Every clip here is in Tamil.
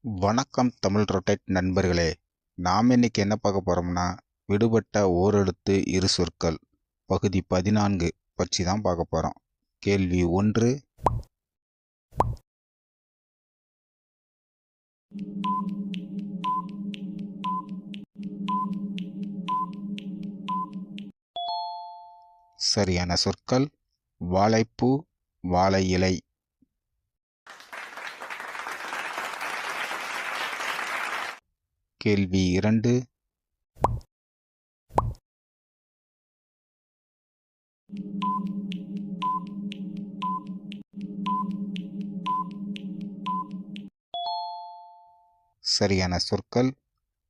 வணக்கம் தமிழ் ரொட்டேட் நண்பர்களே. நாம் இன்னைக்கு என்ன பார்க்க போகிறோம்னா விடுபட்ட ஓரெழுத்து இரு சொற்கள். பகுதி பதினான்கு பற்றி தான் பார்க்க போகிறோம் கேள்வி ஒன்று. சரியான சொற்கள். வாழைப்பூ வாழை இலை. கேள்வி இரண்டு. சரியான சொற்கள்.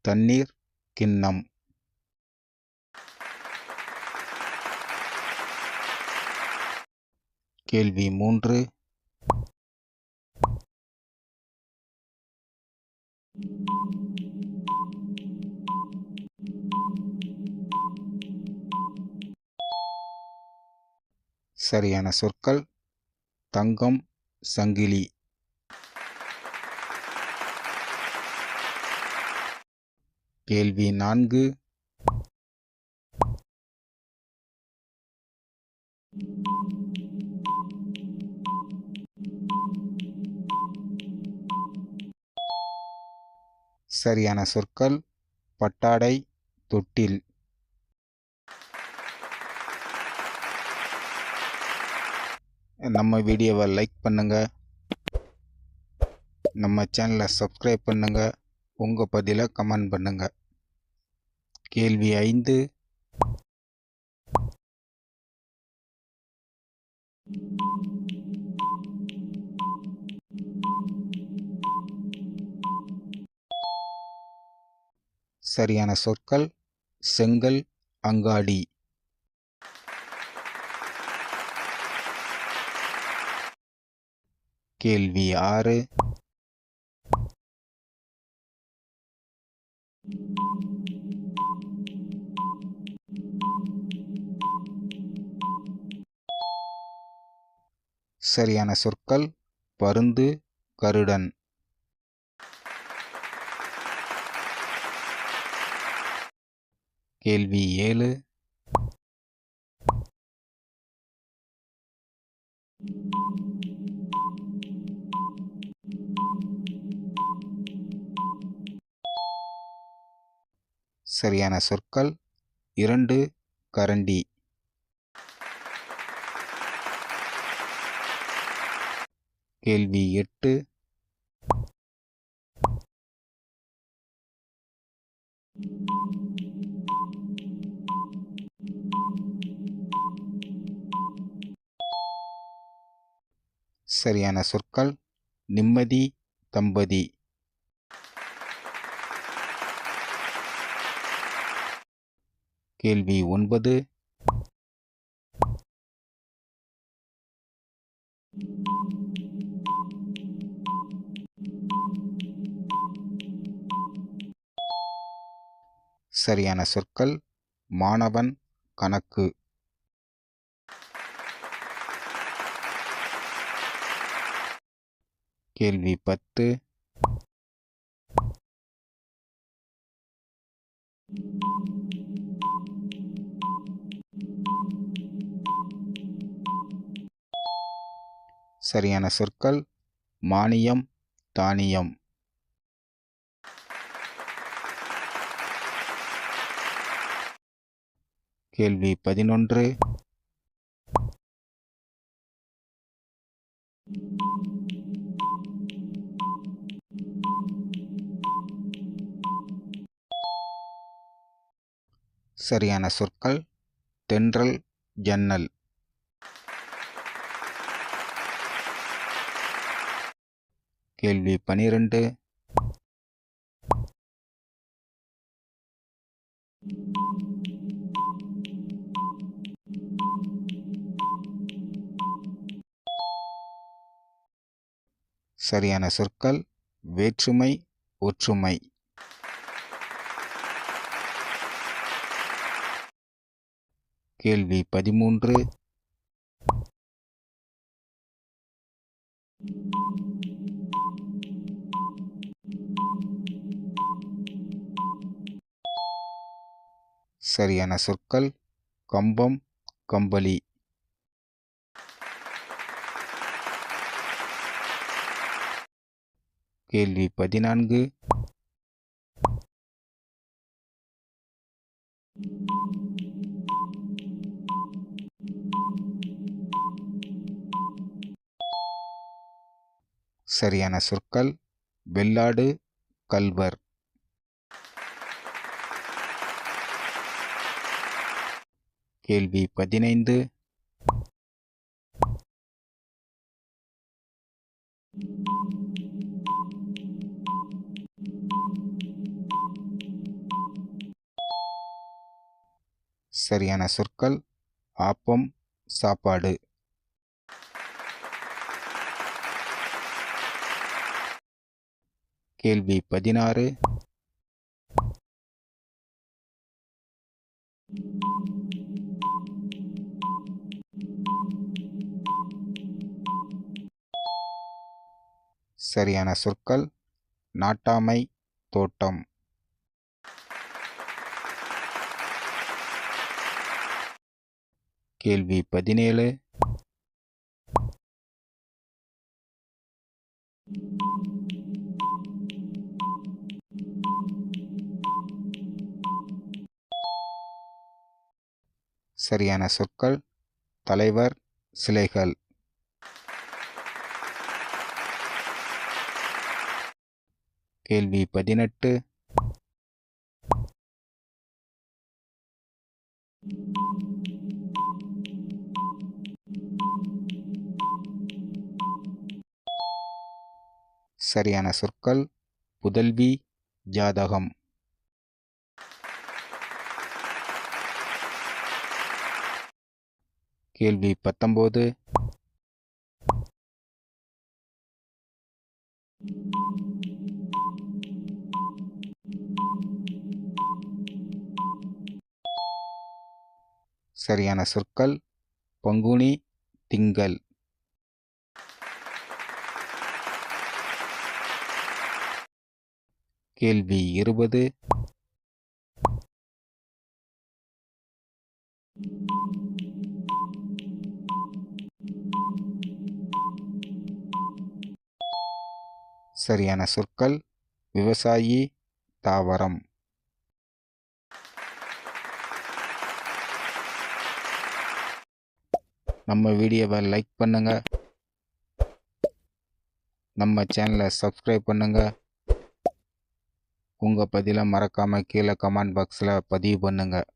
தண்ணீர் கிண்ணம். கேள்வி மூன்று. சரியான சொற்கள். தங்கம் சங்கிலி. கேள்வி நான்கு. சரியான சொற்கள் பட்டாடை தொட்டில். நம்ம வீடியோவை லைக் பண்ணுங்க. நம்ம சேனலை சப்ஸ்கிரைப் பண்ணுங்க. உங்கள் பதிலை கமெண்ட் பண்ணுங்க. கேள்வி ஐந்து. சரியான சொற்கள் செங்கல் அங்காடி. கேள்வி ஆறு. சரியான சொற்கள் பருந்து கருடன். கேள்வி ஏழு. சரியான சொற்கள் இரண்டு கரண்டி. கேள்வி எட்டு. சரியான சொற்கள். நிம்மதி தம்பதி. கேள்வி ஒன்பது. சரியான சொற்கள். மாணவன் கணக்கு. கேள்வி பத்து சரியான சொற்கள் மானியம் தானியம். கேள்வி பதினொன்று. சரியான சொற்கள் தென்றல் ஜன்னல். கேள்வி பனிரெண்டு. சரியான சொற்கள் வேற்றுமை ஒற்றுமை. கேள்வி பதிமூன்று. சரியான சொற்கள் கம்பம் கம்பளி. கேள்வி பதினான்கு. சரியான சொற்கள். வெள்ளாடு கல்வர். கேள்வி பதினைந்து. சரியான சொற்கள். ஆப்பம் சாப்பாடு. கேள்வி பதினாறு. சரியான சொற்கள் நாட்டாமை தோட்டம். கேள்வி பதினேழு. சரியான சொற்கள் தலைவர் சிலைகள். கேள்வி பதினெட்டு. சரியான சொற்கள் புதல்வி ஜாதகம். கேள்வி பத்தொம்போது. சரியான சொற்கள் பங்குனி திங்கள். கேள்வி இருபது. சரியான சொற்கள் விவசாயி தாவரம். நம்ம வீடியோவை லைக் பண்ணுங்க. நம்ம சேனலை சப்ஸ்கிரைப் பண்ணுங்க. உங்கள் பதிலை மறக்காமல் கீழே கமெண்ட் பாக்ஸில் பதிவு பண்ணுங்கள்